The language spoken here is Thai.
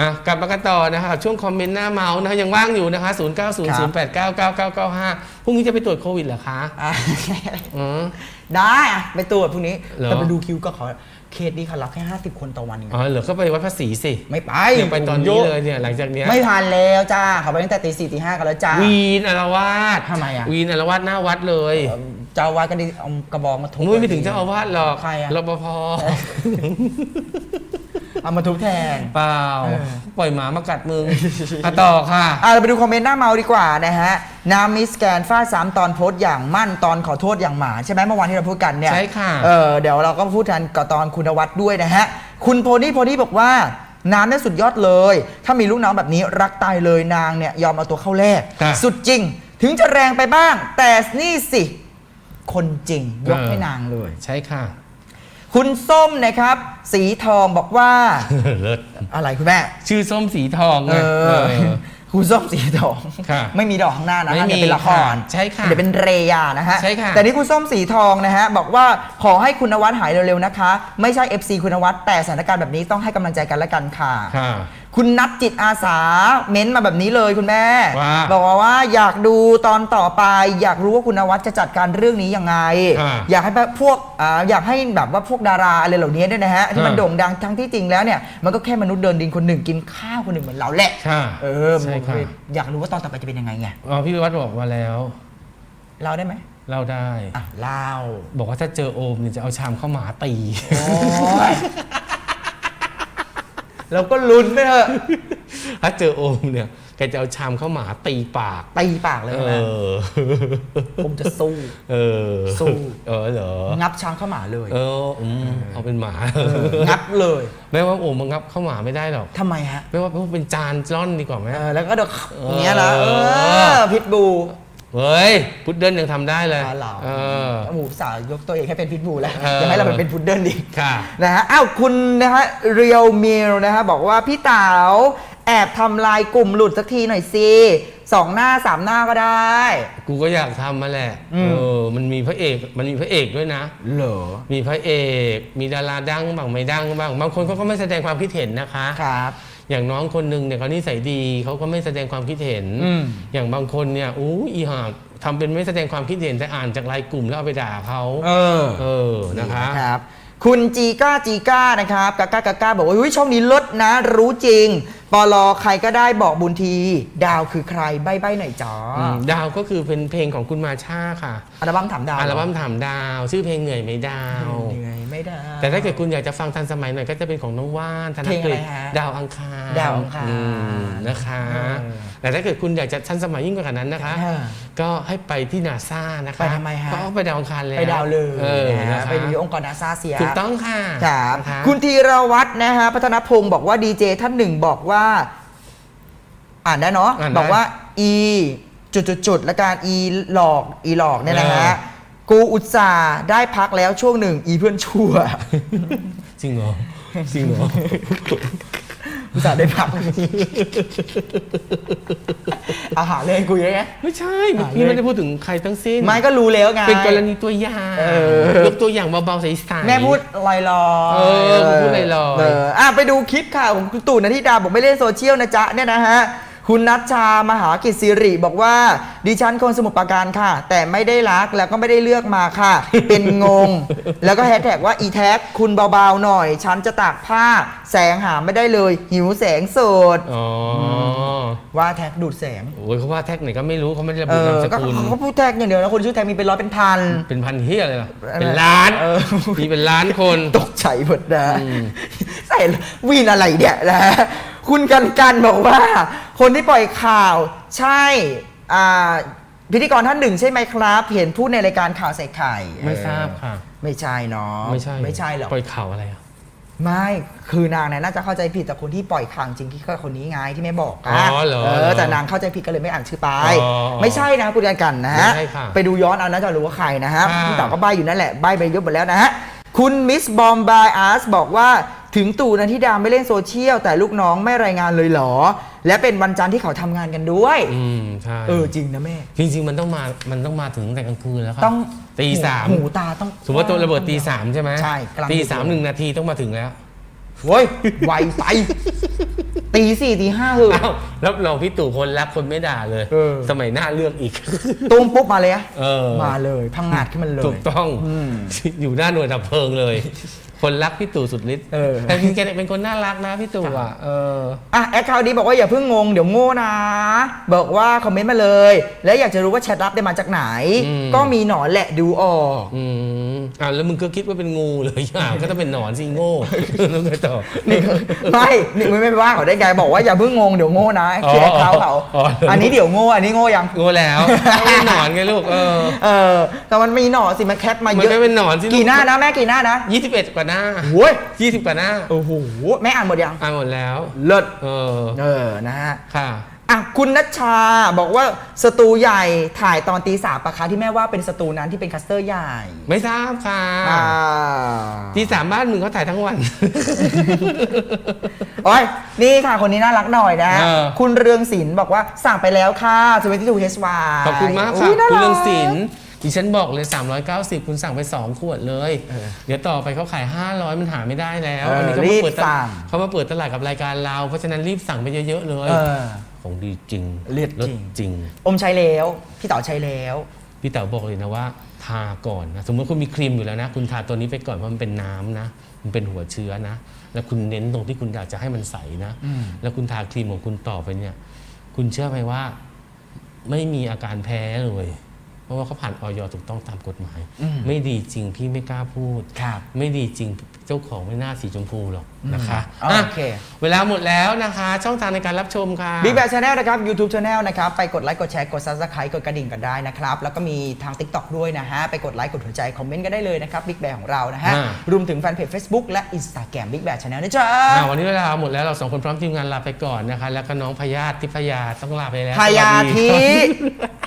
อะกลับมากันต่อนะคะช่วงคอมเมนต์หน้าเมาส์นะคะยังว่างอยู่นะคะ0 9 0 0 8 9 9 9 9 5พรุ่งนี้จะไปตรวจโควิดเหรอคะอะอืม ได้อะไปตรวจพรุ่งนี้เหรอ แต่ไปดูคิวก็ขอเคสนี้เขารับแค่ 50 คนต่อวันเองอ๋นะอเหรอก็ไปวัดภาษีสิไม่ไปเดี๋ยวไปตอนนี้เลยเนี่ยหลังจากเนี้ยไม่ทันแล้วจ้าเขาไปตั้งแต่ตีสี่ตีห้ากันแล้วจ้า วีนอารวาสทำไมอะวีนอารวาสหน้าวัดเลยเอ่อเจ้าอาวาดก็ได้เอากระบองมาทุบ มุ้ยไม่ถึงเจ้าอาวาสหรอกใครอะ รปภ เอามาทุบแทน เปล่า เออ ปล่อยหมามากัดมึงอะต่อค่ะ อะเราไปดูคอมเมนต์หน้าเมาดีกว่านะฮะน้ำมิสแกนฟาดสามตอนโพสต์อย่างมั่นตอนขอโทษอย่างหมาใช่ไหมเมื่อวานที่เราพูดกันเนี่ยใช่ค่ะ เออเดี๋ยวเราก็พูดทันกับตอนคุณวัฒน์ด้วยนะฮะ คุณโพนี่โพนี่บอกว่า น้ำเนี่ยสุดยอดเลย ถ้ามีลูกน้องแบบนี้รักตายเลยนางเนี่ยยอมเอาตัวเข้าแลกค่ะ สุดจริง ถึงจะแรงไปบ้าง แต่นี่สิ คนจริงยกเออให้นางเลย ใช่ค่ะ คุณส้มนะครับ สีทองบอกว่าเลิศอะไรคุณแม่ ชื่อส้มสีทองเอไงอเออ คุณส้มสีทอง ค่ะไม่มีดอกข้างหน้านะไม่ฮะมีเดี๋ยวเป็นละครค่ะใช่ค่ะเดี๋ยวเป็นเรยานะฮะใช่ค่ะ แต่นี่คุณส้มสีทองนะฮะบอกว่าขอให้คุณนวัดหายเร็วๆนะคะ ไม่ใช่ FC คุณนวัดแต่สถานการณ์แบบนี้ต้องให้กำลังใจกันและกันค่ะ ค่ะ คุณนัทจิตอาสาเม้นต์มาแบบนี้เลยคุณแม่ ว่า บอกว่าว่าอยากดูตอนต่อไป อยากรู้ว่าคุณนวัดจะจัดการเรื่องนี้ยังไง อ่าอยากให้แบบพวกอ่าอยากให้แบบว่าพวกดาราอะไรเหล่านี้ด้วยนะฮะที่มันอ่า โด่งดังทั้งที่จริงแล้วเนี่ยมันก็แค่มนุษย์เดินดินคนหนึ่งกินข้าวคนหนึ่งเหมือนเราแหละค่ะเออใช่ค่ะอยากรู้ว่าตอนต่อไปจะเป็นยังไงไงอ๋อพี่วิวัฒน์บอกมาแล้วเราได้ไหมเล่าได้ อะเล่าบอกว่าถ้าเจอโอมเนี่ยจะเอาชามข้าวหมาตี โอ้ย เราก็ลุ้นไปเถอะถ้าเจอโอมเนี่ยแกจะเอาชามข้าวหมาตีปาก ตีปากเลยเอนะอ ผมจะสู้ เออสู้ เออเหรอ งับช้างเข้าหมาเลย เอออืมเอาเป็นหมางับเลยไม่ว่าโอมมันงับข้าวหมาไม่ได้หรอก ทำไมฮะไม่ว่าเป็นจานร่อนดีกว่าไหม เออแล้วก็เดกเอออย่างเงี้ยนะเออพิทบู เฮ้ย พุดเดิ้ลยังทำได้เลยอ๋อเหรอเออ หมูสาวยกตัวเองให้เป็นพิทบูแล้วเอออย่าให้เราเป็นพุดเดิ้ลดิค่ะ นะฮะ อ้าว คุณนะฮะ เรียวมิลนะฮะ บอกว่าพี่เต๋าแอบทำลายกลุ่มหลุดสักทีหน่อยสิสองหน้าสามหน้าก็ได้ กูก็อยากทำมาแหละ อืม เออ มันมีพระเอก มันมีพระเอกด้วยนะ เหรอ มีพระเอก มีดาราดังบ้างไม่ดังบ้าง บางคนเขาก็ไม่แสดงความคิดเห็นนะคะ ครับ อย่างน้องคนหนึ่งเนี่ยเขานิสัยดีเขาก็ไม่แสดงความคิดเห็นอืมอย่างบางคนเนี่ยอู้อีหากทำเป็นไม่แสดงความคิดเห็นแต่อ่านจากไลน์กลุ่มแล้วเอาไปด่าเขาเออ เออนะคะครับ คุณจีก้าจีก้านะครับกาก้ากาก้าบอกว่าอุ้ยช่องนี้เลิศนะรู้จริง ปลอใครก็ได้บอกบุญที ดาวคือใครใบ้ใบ้หน่อยจ้าอืมดาวก็คือเป็นเพลงของคุณมาชาค่ะอัลบั้มถามดาวอัลบั้มถามดาว ชื่อเพลงเหนื่อยไหมดาว เหนื่อยไม่ได้ แต่ถ้าเกิดคุณอยากจะฟังทันสมัยหน่อยก็จะเป็นของน้องว่านธนเพลงกอะฤไรษฮะดาวอังคารดาวอังคารอืมนะคะ เออแต่ถ้าเกิดคุณอยากจะทันสมัยยิ่งกว่านั้นนะคะอ่าก็ให้ไปที่นาซานะคะไปทำไมฮะเพราะว่าไปดาวอังคารแล้วไปดาวเลยเออนะนะฮะคะไปดูองค์กรนาซาเซีย ถูกต้องค่ะครับ นะคะคุณธีรวัตรนะฮะพัฒนพงศ์บอกว่าดีเจท่านหนึ่งบอกว่าอ่านได้เนาะอ่านได้บอกว่า e จุดจุดจุดๆๆและการ e หลอกอีหลอกเนี่ยนะฮะเอกูอุตส่าห์ได้พักแล้วช่วงหนึ่งอีเพื่อนชั่ว จริงเหรอจริงเหรอ อุตส่าห์ได้พัก อาหารเลยคุยได้ไง ไม่ใช่อ่าพี่เลไม่ขได้พูดถึงใครทั้งสิ้นไม่ก็รู้แล้วไง เป็นกรณีตัวอย่างเออยกตัวอย่างเบาๆใสๆแม่พูดลอยลอยเออพูดลอยๆเอออะไปดูคลิปข่าวของคุณตู่นันทิดาบอกไม่เล่นโซเชียลนะจ๊ะเนี่ยนะฮะ คุณนัชชามหากิจสิริบอกว่า ดิฉันคนสมุทรปราการค่ะ แต่ไม่ได้รักแล้วก็ไม่ได้เลือกมาค่ะ เป็นงง แล้วก็แฮชแท็กว่าอีแท็กคุณเบาๆหน่อย ฉันจะตากผ้าแสงหาไม่ได้เลย หิวแสงสดอ๋ออว่าแท็กดูดแสงโอ้ยเขาว่าแท็กไหนก็ไม่รู้เขาไม่ได้ระเอบุนามอสก็กุลเขาพูดแท็กอย่างเดียวนะคนชื่อแท็กมีเป็นร้อยเป็นพัน เป็นพันเฮียเลยเหรอเป็นล้านเออ มีเป็นล้านคน ตกใจหมดนะอืม ใส่วีนอะไรเนี่ยนะคุณกันกันบอกว่า คนที่ปล่อยข่าวใช่อ่าพิธีกรท่านหนึ่งใช่ไหมครับ เห็นพูดในรายการข่าวใส่ไข่ไม่ทราบค่ะ ไม่ใช่เนาะไม่ใช่ไม่ใช่หรอกปล่อยข่าวอะไรอะไม่คือนางเนี่ยน่าจะเข้าใจผิดแต่คนที่ปล่อยข่าวจริงที่ก็คนนี้ไงที่ไม่บอกอ๋อะอเหรอเออแต่นางเข้าใจผิดก็เลยไม่อ่านชื่อไปอ๋อไม่ใช่นะคุณกันกันนะฮะไม่ใช่ค่ะไปดูย้อนเอานะจะรู้ว่าใครนะฮะอ่าพี่เต๋าก็ใบอยู่นั่นแหละใบไปเยอะหมดแล้วนะฮะคุณมิสบอมบายอาร์สบอกว่า ถึงตู่นันทิดาไม่เล่นโซเชียล แต่ลูกน้องไม่รายงานเลยเหรอ และเป็นวันจันทร์ที่เขาทำงานกันด้วย อืมใช่เออจริงนะแม่ จริง ๆ มันต้องมา มันต้องมาถึงตั้งแต่กลางคืนแล้วครับต้องตีสามหูตาต้อง สมมติว่าตัวระเบิดตีสามใช่ไหมใช่กำลังตีสามหนึ่งนาทีต้องมาถึงแล้วเว้ยไวไปตีสี่ตีห้าเหอะ อ้าวรับรองพี่ตู่คนรักคนไม่ด่าเลย เออ สมัยหน้าเลือกอีก ตุ้มปุ๊บมาเลยอะเออ มาเลยพังงาดขึ้นมาเลยถูกต้อง อืม อยู่หน้าหน่วยดับเพลิงเลย คนรักพี่ตู่สุดฤทธิ์เออ แต่จริงๆแกเป็นคนน่ารักนะพี่ตู่อะเออ อะแอคเคาท์นี้บอกว่าอย่าเพิ่งงงเดี๋ยวโง่นะ บอกว่าคอมเมนต์มาเลย และอยากจะรู้ว่าแชทลับได้มาจากไหน อืม ก็มีหนอนแหละดูออก อืมอ่าแล้วมึงก็คิดว่าเป็นงูเลยอ่าก็ต้องเป็นหนอนสิโง่แล้วไงต่อ นี่คือไม่นี่ไม่ไม่ว่าเขาได้ไงบอกว่าอย่าเพิ่งงงเดี๋ยวโง่นะอ๋อคือแอคเคาท์เขาอ๋ออันนี้เดี๋ยวโง่อันนี้โง่ยัง งูแล้วไม่ใช่หนอนไงลูกเออ เออแต่มันมีหนอนสิมันแคปมามันเยอะไม่เป็นหนอนสิลูกี่หน้านะแม่กี่หน้านะยี่สิบเอ็ดกว่าหน้าโว้ยยี่สิบกว่าหน้าโอ้โหแม่อ่านหมดยังอ่านหมดแล้วเลิศเออเออนะฮะค่ะอะคุณนัชชาบอกว่าสตูใหญ่ถ่ายตอนตีสามปะคะที่แม่ว่าเป็นสตูนั้นที่เป็นคัสเตอร์ใหญ่ ไม่ทราบค่ะอ่าที่สามบ้านมึงเขาถ่ายทั้งวันโอ้ยนี่ค่ะคนนี้น่ารักหน่อยนะเออคุณเรืองศิลป์บอกว่าสั่งไปแล้วค่ะ22 HY ขอบคุณมากอุ๊ค่ะยน่าคุณรักเรื่องศิลป์ ดิฉันบอกเลย 390 คุณสั่งไป 2 ขวดเลย เออเดี๋ยวต่อไปเขาขาย 500 มันหาไม่ได้แล้วเอออันนี้เขารีมาบเปิดตสั่ลางดเขามาเปิดตลาดกับรายการเรา เพราะฉะนั้นรีบสั่งไปเยอะๆเลย เออ ของดีจริงเลิศจริงจริง อมใช้แล้ว พี่เต๋อใช้แล้ว พี่เต๋อบอกเลยนะว่าทาก่อนนะสมมติคุณมีครีมอยู่แล้วนะ คุณทาตัวนี้ไปก่อนเพราะมันเป็นน้ำนะ มันเป็นหัวเชื้อนะ แล้วคุณเน้นตรงที่คุณอยากจะให้มันใสนะอืมแล้วคุณทาครีมของคุณต่อไปเนี่ย คุณเชื่อไหมว่า ไม่มีอาการแพ้เลยเพ ราะว่าเขาผ่านออยถูกต้องตามกฎหมายอืมไม่ดีจริงพี่ไม่กล้าพูด ครับไม่ดีจริงเจ้าของไม่น่าสีชมพูหรอกนะคะอืมอะโอเคเวลาหมดแล้วนะคะ ช่องทางในการรับชมค่ะ Big Bang Channel นะครับ YouTube Channel นะครับ ไปกดไลค์ กดแชร์ กด Subscribe กดกระดิ่งกันได้นะครับ แล้วก็มีทาง TikTok ด้วยนะฮะ ไปกดไลค์ กดหัวใจ คอมเมนต์กันได้เลยนะครับ Big Bang ของเรานะฮะ อ่า รวมถึงแฟนเพจ Facebook และ Instagram Big Bang Channel นะจ๊ะอะวันนี้เวลาหมดแล้วเราสองคนพร้อมทีมงานลาไปก่อนนะคะ แล้วก็น้องพยาธิทิพยาต้องลาไปแล้วพยาสวัสดีธิครับ